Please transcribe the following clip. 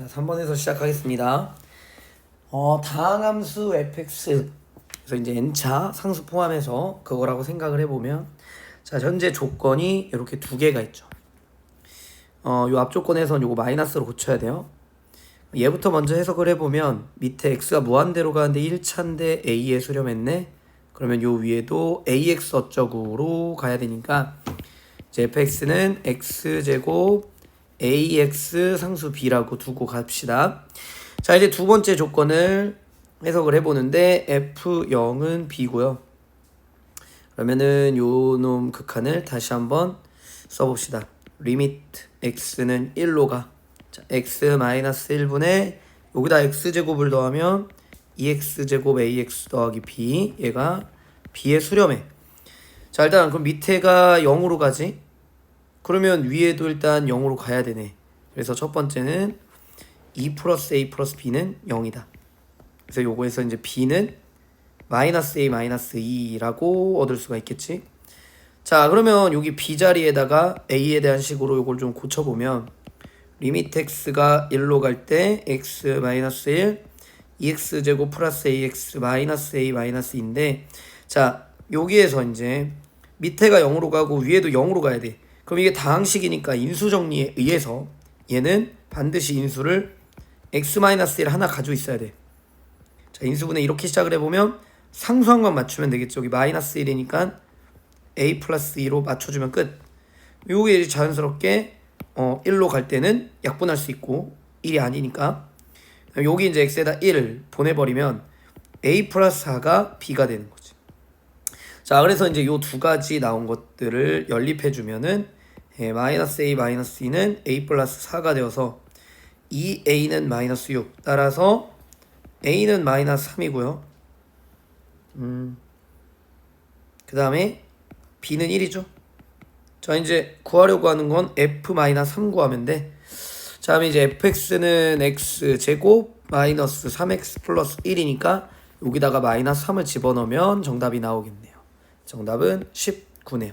자, 3번에서 시작하겠습니다. 어, 다항함수 fx 그래서 이제 n차 상수 포함해서 그거라고 생각을 해보면 자, 현재 조건이 이렇게 두 개가 있죠. 어, 요 앞 조건에선 요거 마이너스로 고쳐야 돼요. 얘부터 먼저 해석을 해보면 밑에 x가 무한대로 가는데 1차인데 a에 수렴했네. 그러면 요 위에도 ax 어쩌구로 가야 되니까 이제 fx는 x제곱 ax 상수 b라고 두고 갑시다. 자 이제 두 번째 조건을 해석을 해보는데 f0은 b고요. 그러면은 요놈 극한을 다시 한번 써봅시다. 리미트 x는 1로 가. 자, x 마이너스 1분의 여기다 x 제곱을 더하면 2x 제곱 ax 더하기 b 얘가 b의 수렴해. 자 일단 그럼 밑에가 0으로 가지. 그러면 위에도 일단 0으로 가야 되네. 그래서 첫 번째는 2 플러스 a 플러스 b는 0이다. 그래서 요거에서 이제 b는 마이너스 a 마이너스 2라고 얻을 수가 있겠지. 자 그러면 여기 b 자리에다가 a에 대한 식으로 요걸 좀 고쳐보면 리미트 x가 1로 갈 때 x 마이너스 1 2x 제곱 플러스 ax 마이너스 a 마이너스 2인데 자 여기에서 이제 밑에가 0으로 가고 위에도 0으로 가야 돼. 그럼 이게 다항식이니까 인수 정리에 의해서 얘는 반드시 인수를 x-1 하나 가지고 있어야 돼. 자, 인수분해 이렇게 시작을 해보면 상수한 건 맞추면 되겠죠. 여기 마이너스 1이니까 a 플러스 2로 맞춰주면 끝. 요게 자연스럽게 어, 1로 갈 때는 약분할 수 있고 1이 아니니까 여기 이제 x에다 1을 보내버리면 a 플러스 4가 b가 되는 거지. 자, 그래서 이제 요 두 가지 나온 것들을 연립해 주면은 예, 마이너스 a 마이너스 2는 a 플러스 4가 되어서 2a는 마이너스 6 따라서 a는 마이너스 3이고요. 음, 그 다음에 b는 1이죠. 자 이제 구하려고 하는 건 f 마이너스 3 구하면 돼. 자 그럼 이제 fx는 x 제곱 마이너스 3x 플러스 1이니까 여기다가 마이너스 3을 집어넣으면 정답이 나오겠네요. 정답은 19네요.